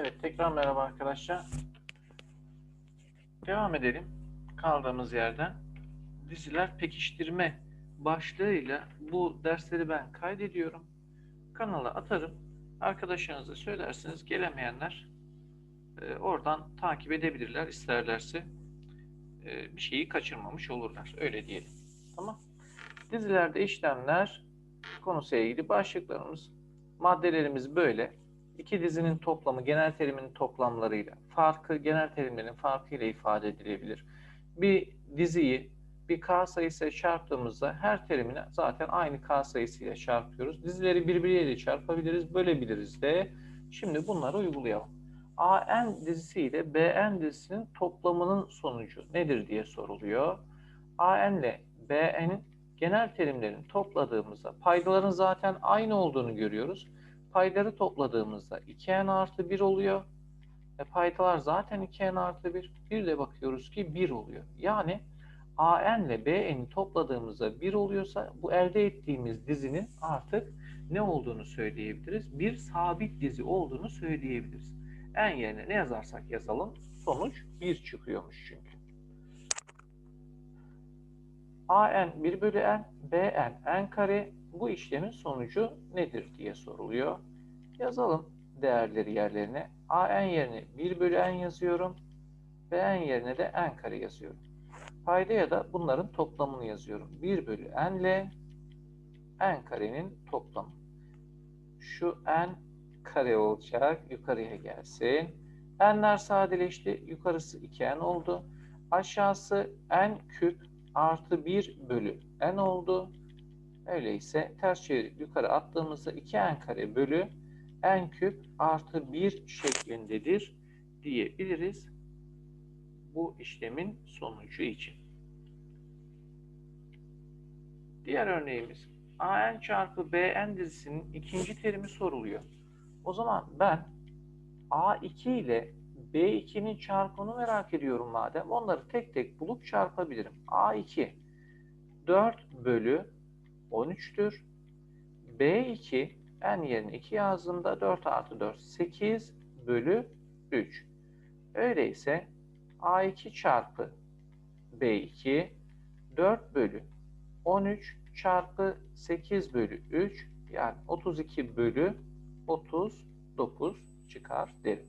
Evet, tekrar merhaba arkadaşlar. Devam edelim kaldığımız yerden. Diziler pekiştirme başlığıyla bu dersleri ben kaydediyorum. Kanala atarım. Arkadaşlarınıza söylersiniz. Gelemeyenler e, oradan takip edebilirler isterlerse. E, bir şeyi kaçırmamış olurlar. Öyle diyelim. Tamam. Dizilerde işlemler konusuyla ilgili başlıklarımız, maddelerimiz böyle. İki dizinin toplamı genel terimin toplamlarıyla, farkı genel terimlerin farkıyla ifade edilebilir. Bir diziyi bir k sayısıyla çarptığımızda her terimine zaten aynı k sayısıyla çarpıyoruz. Dizileri birbiriyle çarpabiliriz, bölebiliriz de. Şimdi bunları uygulayalım. AN dizisi ile BN dizisinin toplamının sonucu nedir diye soruluyor. AN ile BN'in genel terimlerini topladığımızda paydaların zaten aynı olduğunu görüyoruz. Payları topladığımızda 2n artı 1 oluyor. E paydalar zaten 2n artı 1. Bir de bakıyoruz ki 1 oluyor. Yani AN ile BN'i topladığımızda 1 oluyorsa bu elde ettiğimiz dizinin artık ne olduğunu söyleyebiliriz. Bir sabit dizi olduğunu söyleyebiliriz. En yerine ne yazarsak yazalım sonuç 1 çıkıyormuş çünkü. AN 1 bölü N, BN N kare bu işlemin sonucu nedir diye soruluyor. Yazalım değerleri yerlerine. AN yerine 1 bölü N yazıyorum. BN yerine de N kare yazıyorum. Paydaya da bunların toplamını yazıyorum. 1 bölü N ile N karenin toplamı. Şu N kare olacak. Yukarıya gelsin. N'ler sadeleşti. Yukarısı 2N oldu. Aşağısı N küp artı 1 bölü N oldu. Öyleyse ters çevirip yukarı attığımızda 2n kare bölü n küp artı 1 şeklindedir diyebiliriz bu işlemin sonucu için. Diğer örneğimiz an çarpı bn dizisinin ikinci terimi soruluyor. O zaman ben a2 ile b2'nin çarpımını merak ediyorum madem. Onları tek tek bulup çarpabilirim. a2 4 bölü 13'tür. B2 n yerine 2 yazdığımda 4 artı 4 8 bölü 3. Öyleyse A2 çarpı B2 4 bölü 13 çarpı 8 bölü 3 yani 32 bölü 39 çıkar derim.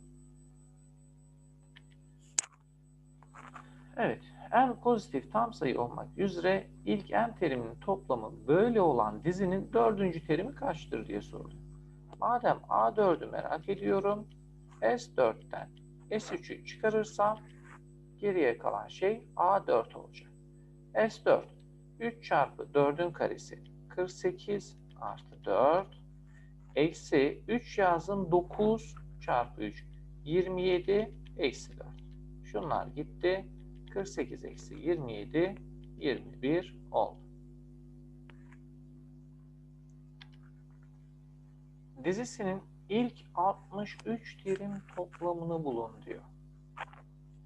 Evet n pozitif tam sayı olmak üzere ilk n teriminin toplamı böyle olan dizinin dördüncü terimi kaçtır diye soruluyor. Madem A4'ü merak ediyorum, S4'ten S3'ü çıkarırsam geriye kalan şey A4 olacak. S4 3 çarpı 4'ün karesi 48 artı 4 eksi 3 yazdım 9 çarpı 3 27 eksi 4. Şunlar gitti. 48 eksi 27 21 oldu. Dizisinin ilk 63 terim toplamını bulun diyor.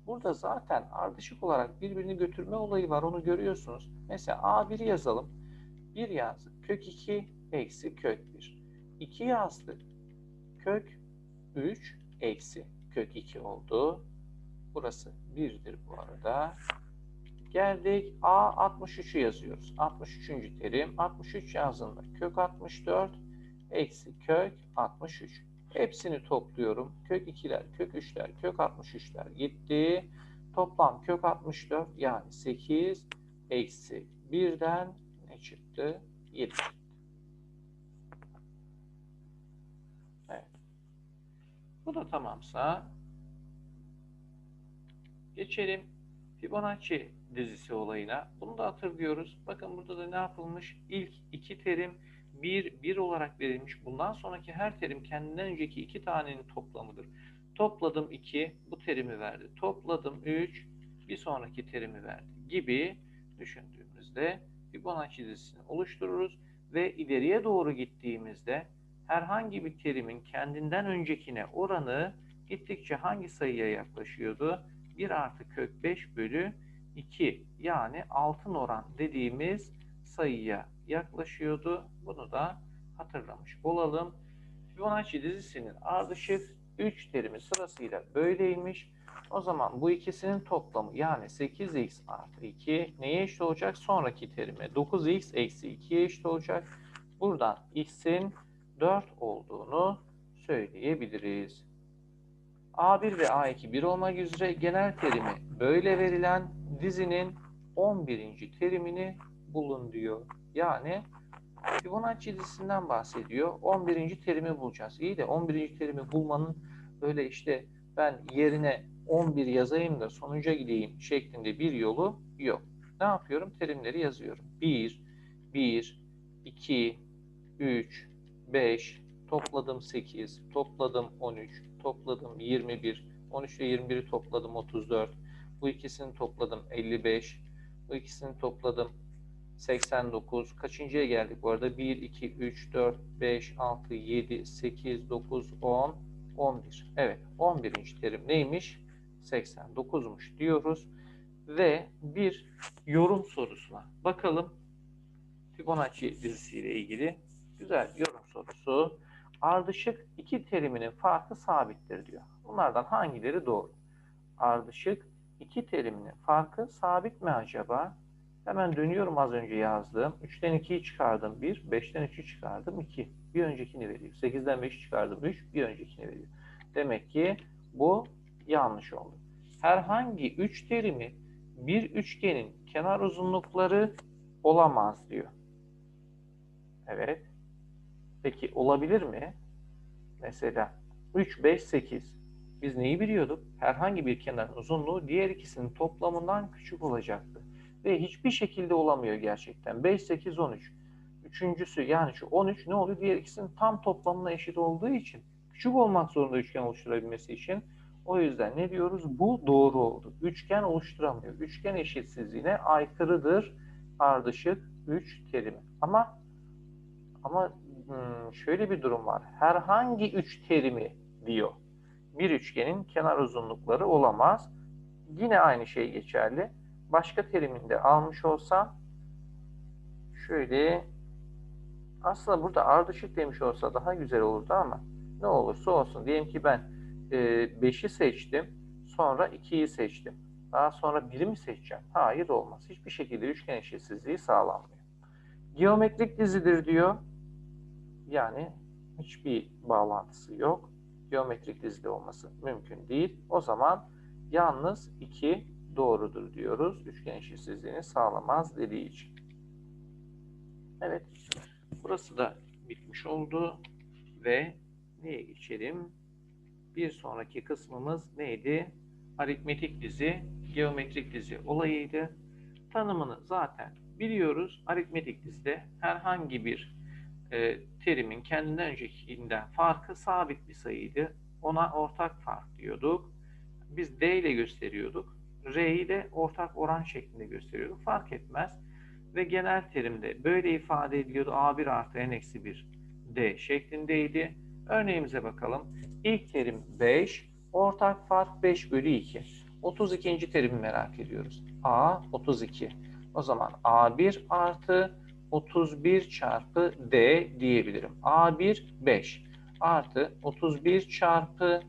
Burada zaten ardışık olarak birbirini götürme olayı var. Onu görüyorsunuz. Mesela A1 yazalım. 1 yazdık. Kök 2 eksi kök 1. 2 yazdık. Kök 3 eksi kök 2 oldu. Burası 1'dir bu arada. Geldik A 63'ü yazıyoruz. 63. terim 63 yazdığında kök 64 eksi kök 63. Hepsini topluyorum. Kök 2'ler, kök 3'ler, kök 63'ler gitti. Toplam kök 64 yani 8 eksi 1'den ne çıktı? 7 Evet. Bu da tamamsa Geçelim Fibonacci dizisi olayına. Bunu da hatırlıyoruz. Bakın burada da ne yapılmış? İlk iki terim 1, 1 olarak verilmiş. Bundan sonraki her terim kendinden önceki iki tanenin toplamıdır. Topladım 2, bu terimi verdi. Topladım 3, bir sonraki terimi verdi gibi düşündüğümüzde Fibonacci dizisini oluştururuz ve ileriye doğru gittiğimizde herhangi bir terimin kendinden öncekine oranı gittikçe hangi sayıya yaklaşıyordu? 1 artı kök 5 bölü 2 yani altın oran dediğimiz sayıya yaklaşıyordu. Bunu da hatırlamış olalım. Fibonacci dizisinin ardışık 3 terimi sırasıyla böyleymiş. O zaman bu ikisinin toplamı yani 8x artı 2 neye eşit olacak? Sonraki terime 9x eksi 2'ye eşit olacak. Buradan x'in 4 olduğunu söyleyebiliriz. A1 ve A2 bir olmak üzere genel terimi böyle verilen dizinin 11. terimini bulun diyor. Yani Fibonacci dizisinden bahsediyor. 11. terimi bulacağız. İyi de 11. terimi bulmanın böyle işte ben yerine 11 yazayım da sonuca gideyim şeklinde bir yolu yok. Ne yapıyorum? Terimleri yazıyorum. 1, 1, 2, 3, 5, topladım 8, topladım 13, topladım 21, 13 ile 21'i topladım 34, bu ikisini topladım 55, bu ikisini topladım 89. Kaçıncıya geldik bu arada? 1, 2, 3, 4, 5, 6, 7, 8, 9, 10, 11. Evet 11. terim neymiş? 89'muş diyoruz. Ve bir yorum sorusuna bakalım. Fibonacci dizisiyle ilgili güzel yorum sorusu. Ardışık iki teriminin farkı sabittir diyor. Bunlardan hangileri doğru? Ardışık iki teriminin farkı sabit mi acaba? Hemen dönüyorum az önce yazdığım. 3'ten 2'yi çıkardım 1, 5'ten 3'ü çıkardım 2. Bir öncekini veriyor. 8'den 5'i çıkardım 3, bir öncekini veriyor. Demek ki bu yanlış oldu. Herhangi 3 terimi bir üçgenin kenar uzunlukları olamaz diyor. Evet. Peki olabilir mi? Mesela 3, 5, 8. Biz neyi biliyorduk? Herhangi bir kenarın uzunluğu diğer ikisinin toplamından küçük olacaktı. Ve hiçbir şekilde olamıyor gerçekten. 5, 8, 13. Üçüncüsü yani şu 13 ne oluyor? Diğer ikisinin tam toplamına eşit olduğu için küçük olmak zorunda üçgen oluşturabilmesi için. O yüzden ne diyoruz? Bu doğru oldu. Üçgen oluşturamıyor. Üçgen eşitsizliğine aykırıdır ardışık 3 terimi. Ama ama hmm, şöyle bir durum var. Herhangi 3 terimi diyor. Bir üçgenin kenar uzunlukları olamaz. Yine aynı şey geçerli. Başka teriminde almış olsam şöyle aslında burada ardışık demiş olsa daha güzel olurdu ama ne olursa olsun. Diyelim ki ben 5'i seçtim. Sonra 2'yi seçtim. Daha sonra 1'i mi seçeceğim? Hayır olmaz. Hiçbir şekilde üçgen eşitsizliği sağlanmıyor. Geometrik dizidir diyor. Yani hiçbir bağlantısı yok. Geometrik dizide olması mümkün değil. O zaman yalnız 2 doğrudur diyoruz. Üçgen eşitsizliğini sağlamaz dediği için. Evet. Burası da bitmiş oldu. Ve neye geçelim? Bir sonraki kısmımız neydi? Aritmetik dizi, geometrik dizi olayıydı. Tanımını zaten biliyoruz. Aritmetik dizide herhangi bir e, terimin kendinden öncekinden farkı sabit bir sayıydı. Ona ortak fark diyorduk. Biz D ile gösteriyorduk. R ile ortak oran şeklinde gösteriyorduk. Fark etmez. Ve genel terimde böyle ifade ediliyordu. A1 artı N eksi 1 D şeklindeydi. Örneğimize bakalım. İlk terim 5, ortak fark 5 bölü 2. 32. terimi merak ediyoruz. A 32. O zaman A1 artı 31 çarpı D diyebilirim. A1 5 artı 31 çarpı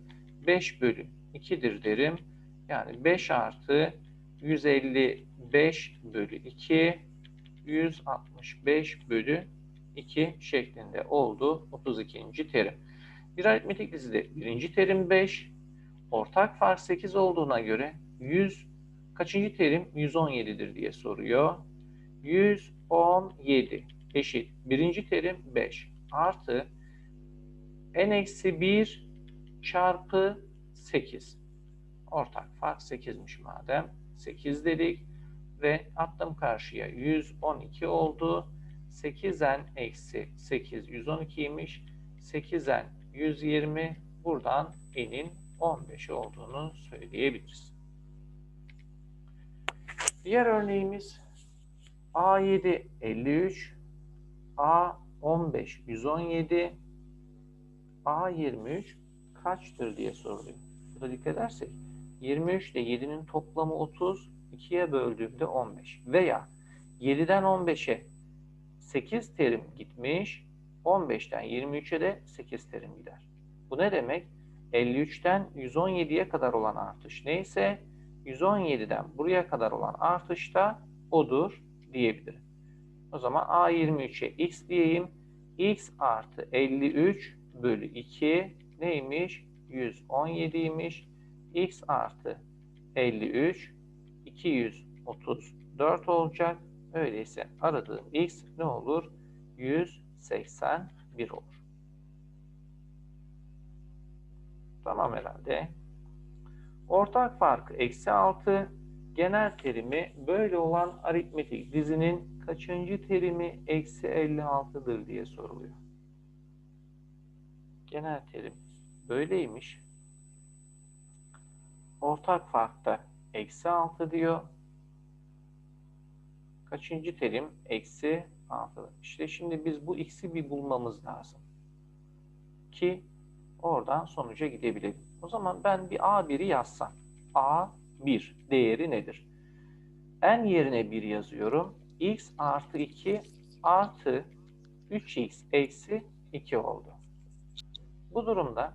5 bölü 2'dir derim. Yani 5 artı 155 bölü 2 165 bölü 2 şeklinde oldu 32. terim. Bir aritmetik dizide birinci terim 5, ortak fark 8 olduğuna göre 100 kaçıncı terim 117'dir diye soruyor. 117 eşit birinci terim 5 artı n eksi 1 çarpı 8. Ortak fark 8'miş madem. 8 dedik ve attım karşıya 112 oldu. 8n eksi 8 112'ymiş. 8n 120 buradan n'in 15 olduğunu söyleyebiliriz. Diğer örneğimiz A7 53 A15 117 A23 kaçtır diye soruluyor. Burada dikkat edersek 23 ile 7'nin toplamı 30 2'ye böldüğümde 15 veya 7'den 15'e 8 terim gitmiş 15'ten 23'e de 8 terim gider. Bu ne demek? 53'ten 117'ye kadar olan artış neyse 117'den buraya kadar olan artış da odur diyebilirim. O zaman A23'e x diyeyim. x artı 53 bölü 2 neymiş? 117'ymiş. x artı 53 234 olacak. Öyleyse aradığım x ne olur? 181 olur. Tamam herhalde. Ortak farkı eksi 6. Genel terimi böyle olan aritmetik dizinin kaçıncı terimi eksi 56'dır diye soruluyor. Genel terim böyleymiş. Ortak farkta eksi 6 diyor. Kaçıncı terim? Eksi 6. İşte şimdi biz bu x'i bir bulmamız lazım. Ki oradan sonuca gidebilelim. O zaman ben bir A1'i yazsam. A1 değeri nedir? N yerine 1 yazıyorum. x artı 2 artı 3x eksi 2 oldu. Bu durumda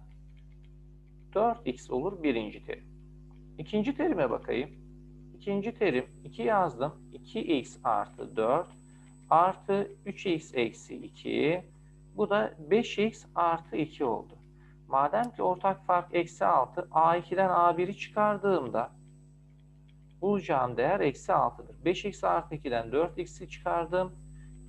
4x olur birinci terim. İkinci terime bakayım. İkinci terim 2 yazdım. 2x artı 4 artı 3x eksi 2. Bu da 5x artı 2 oldu. Madem ki ortak fark eksi 6, A2'den A1'i çıkardığımda bulacağım değer eksi 6'dır. 5x artı 2'den 4x'i çıkardım.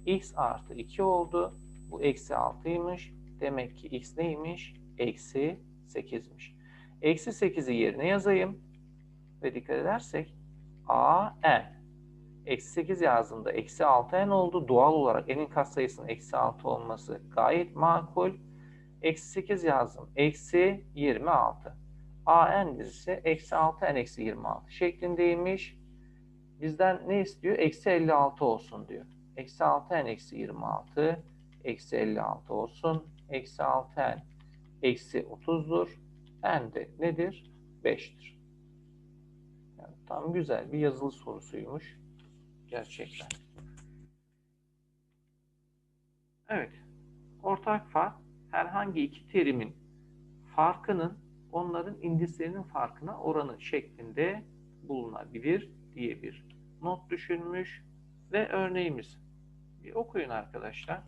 x artı 2 oldu. Bu eksi 6'ymış. Demek ki x neymiş? Eksi 8'miş. Eksi 8'i yerine yazayım. Ve dikkat edersek a n. Eksi 8 yazdığımda eksi 6n oldu. Doğal olarak n'in katsayısının eksi 6 olması gayet makul. Eksi 8 yazdım. Eksi 26. an dizisi eksi 6n eksi 26 şeklindeymiş. Bizden ne istiyor? Eksi 56 olsun diyor. Eksi 6n eksi 26 eksi 56 olsun. Eksi 6n eksi 30'dur. n de nedir? 5'tir. Yani tam güzel bir yazılı sorusuymuş. Gerçekten. Evet. Ortak fark herhangi iki terimin farkının onların indislerinin farkına oranı şeklinde bulunabilir diye bir not düşünmüş ve örneğimiz. Bir okuyun arkadaşlar.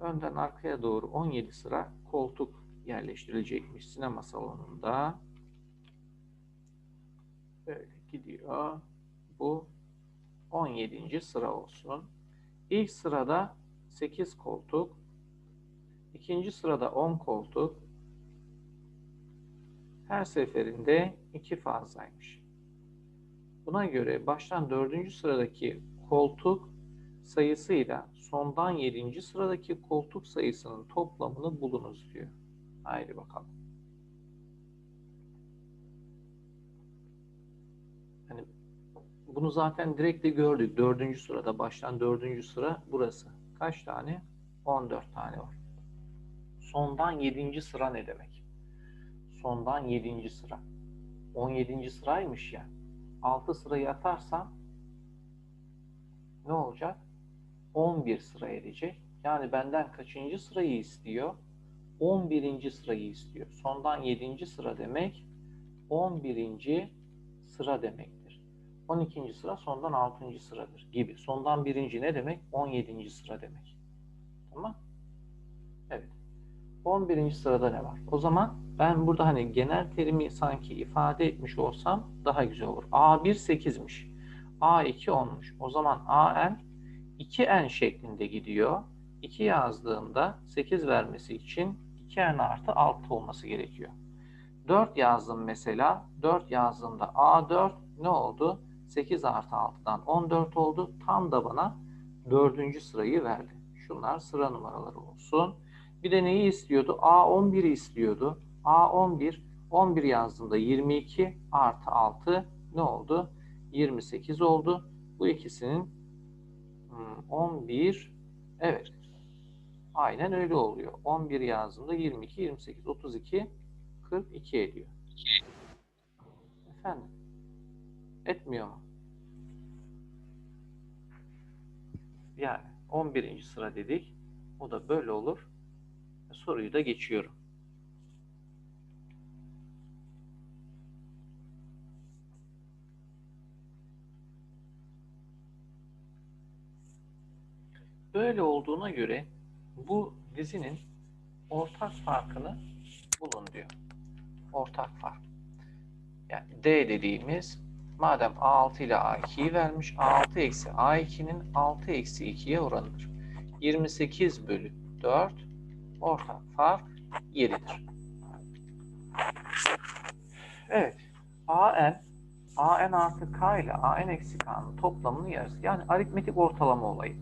Önden arkaya doğru 17 sıra koltuk yerleştirilecekmiş sinema salonunda. Böyle gidiyor. Bu 17. sıra olsun. İlk sırada 8 koltuk. ikinci sırada 10 koltuk. Her seferinde 2 fazlaymış. Buna göre baştan 4. sıradaki koltuk sayısıyla sondan 7. sıradaki koltuk sayısının toplamını bulunuz diyor. Haydi bakalım. Hani bunu zaten direkt de gördük. Dördüncü sırada baştan dördüncü sıra burası. Kaç tane? 14 tane var. Sondan yedinci sıra ne demek? Sondan yedinci sıra. 17. sıraymış ya. 6 sırayı atarsam ne olacak? 11 sıra edecek. Yani benden kaçıncı sırayı istiyor? 11. sırayı istiyor. Sondan 7. sıra demek 11. sıra demektir. 12. sıra sondan 6. sıradır gibi. Sondan 1. ne demek? 17. sıra demek. Tamam? Evet. 11. sırada ne var? O zaman ben burada hani genel terimi sanki ifade etmiş olsam daha güzel olur. A1 8'miş. A2 10'muş. O zaman AN 2N şeklinde gidiyor. 2 yazdığımda 8 vermesi için 2N artı 6 olması gerekiyor. 4 yazdım mesela. 4 yazdığımda A4 ne oldu? 8 artı 6'dan 14 oldu. Tam da bana 4. sırayı verdi. Şunlar sıra numaraları olsun. Bir de neyi istiyordu? A11'i istiyordu. A11 11 yazdığımda 22 artı 6 ne oldu? 28 oldu. Bu ikisinin 11 hmm, evet aynen öyle oluyor. 11 yazdığımda 22, 28, 32, 42 ediyor. Efendim? Etmiyor mu? Yani 11. sıra dedik. O da böyle olur soruyu da geçiyorum. Böyle olduğuna göre bu dizinin ortak farkını bulun diyor. Ortak fark. Yani D dediğimiz madem A6 ile A2'yi vermiş A6 eksi A2'nin 6 eksi 2'ye oranıdır. 28 bölü 4 ortak fark 7'dir. Evet. AN AN artı K ile AN eksi K'nın toplamının yarısı. Yani aritmetik ortalama olayı.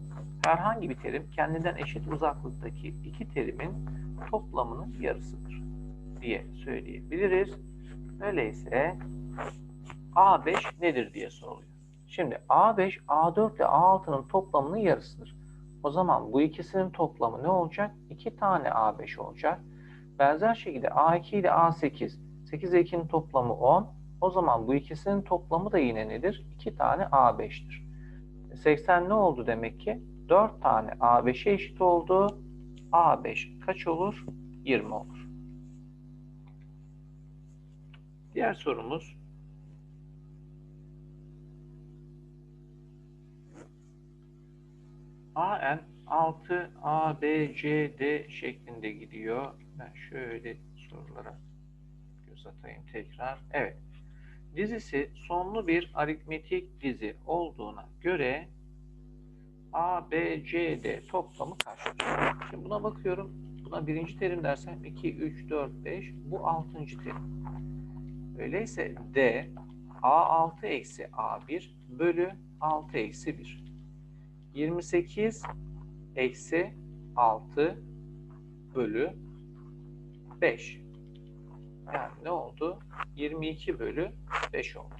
Herhangi bir terim kendinden eşit uzaklıktaki iki terimin toplamının yarısıdır diye söyleyebiliriz. Öyleyse A5 nedir diye soruluyor. Şimdi A5 A4 ile A6'nın toplamının yarısıdır. O zaman bu ikisinin toplamı ne olacak? 2 tane A5 olacak. Benzer şekilde A2 ile A8 8 ile 2'nin toplamı 10. O zaman bu ikisinin toplamı da yine nedir? 2 tane A5'tir. 80 ne oldu demek ki? 4 tane A5'e eşit oldu. A5 kaç olur? 20 olur. Diğer sorumuz AN 6 A, B, C, D şeklinde gidiyor. Ben şöyle sorulara göz atayım tekrar. Evet. Dizisi sonlu bir aritmetik dizi olduğuna göre A, B, C, D toplamı kaçtır? Şimdi buna bakıyorum. Buna birinci terim dersem 2, 3, 4, 5. Bu altıncı terim. Öyleyse D A6 eksi A1 bölü 6 eksi 1. 28 eksi 6 bölü 5. Yani ne oldu? 22 bölü 5 oldu.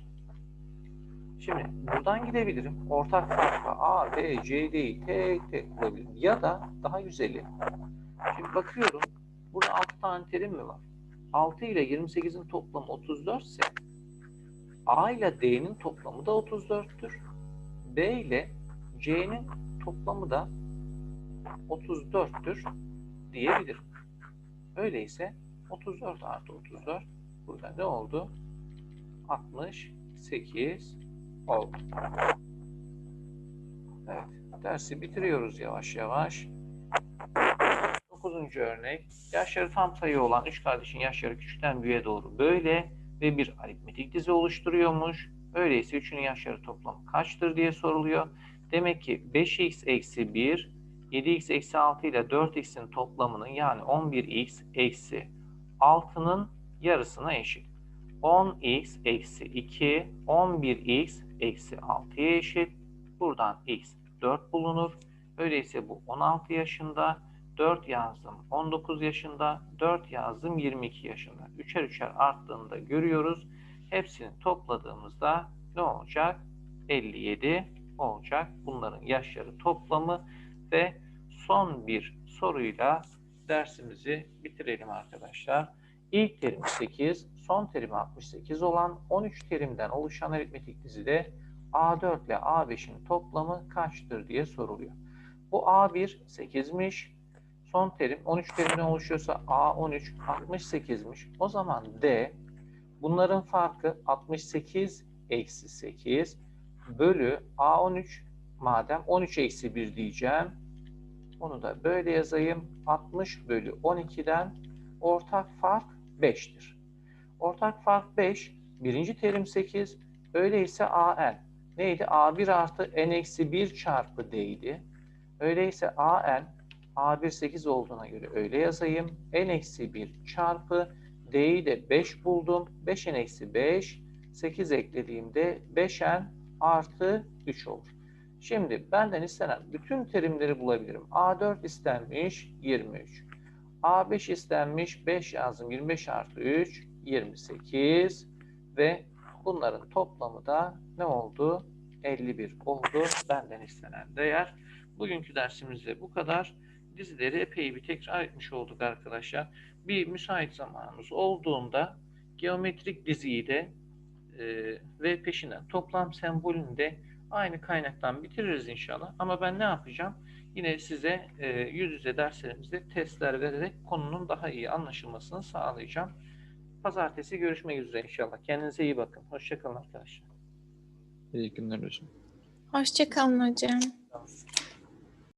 Şimdi buradan gidebilirim. Ortak farkla A, B, C, D'yi tek tek bulabilirim. Ya da daha güzeli. Şimdi bakıyorum. Burada 6 tane terim mi var? 6 ile 28'in toplamı 34 ise A ile D'nin toplamı da 34'tür. B ile C'nin toplamı da 34'tür diyebilirim. Öyleyse 34 artı 34 burada ne oldu? 68 oldu. Evet, dersi bitiriyoruz yavaş yavaş. 9. örnek. Yaşları tam sayı olan üç kardeşin yaşları küçükten büyüğe doğru böyle ve bir aritmetik dizi oluşturuyormuş. Öyleyse üçünün yaşları toplamı kaçtır diye soruluyor. Demek ki 5x eksi 1, 7x eksi 6 ile 4x'in toplamının yani 11x eksi 6'nın yarısına eşit. 10x eksi 2, 11x eksi 6'ya eşit. Buradan x 4 bulunur. Öyleyse bu 16 yaşında, 4 yazdım 19 yaşında, 4 yazdım 22 yaşında. Üçer üçer arttığında görüyoruz. Hepsini topladığımızda ne olacak? 57 olacak. Bunların yaşları toplamı ve son bir soruyla dersimizi bitirelim arkadaşlar. İlk terim 8, son terim 68 olan 13 terimden oluşan aritmetik dizide A4 ile A5'in toplamı kaçtır diye soruluyor. Bu A1 8'miş. Son terim 13 terimden oluşuyorsa A13 68'miş. O zaman D bunların farkı 68 eksi 8 bölü A13 madem 13 eksi 1 diyeceğim. Onu da böyle yazayım. 60 bölü 12'den ortak fark 5'tir. Ortak fark 5. Birinci terim 8. Öyleyse AN neydi? A1 artı N eksi 1 çarpı D'ydi. Öyleyse AN A1 8 olduğuna göre öyle yazayım. N eksi 1 çarpı D'yi de 5 buldum. 5N eksi 5. 8 eklediğimde 5N artı 3 olur. Şimdi benden istenen bütün terimleri bulabilirim. A4 istenmiş 23. A5 istenmiş 5 yazdım 25 artı 3 28 ve bunların toplamı da ne oldu? 51 oldu benden istenen değer. Bugünkü dersimizde bu kadar. Dizileri epey bir tekrar etmiş olduk arkadaşlar. Bir müsait zamanımız olduğunda geometrik diziyi de e, ve peşinden toplam sembolünü de aynı kaynaktan bitiririz inşallah. Ama ben ne yapacağım? Yine size e, yüz yüze derslerimizde testler vererek konunun daha iyi anlaşılmasını sağlayacağım. Pazartesi görüşmek üzere inşallah. Kendinize iyi bakın. Hoşçakalın arkadaşlar. İyi günler hocam. Hoşçakalın hocam. Tamam.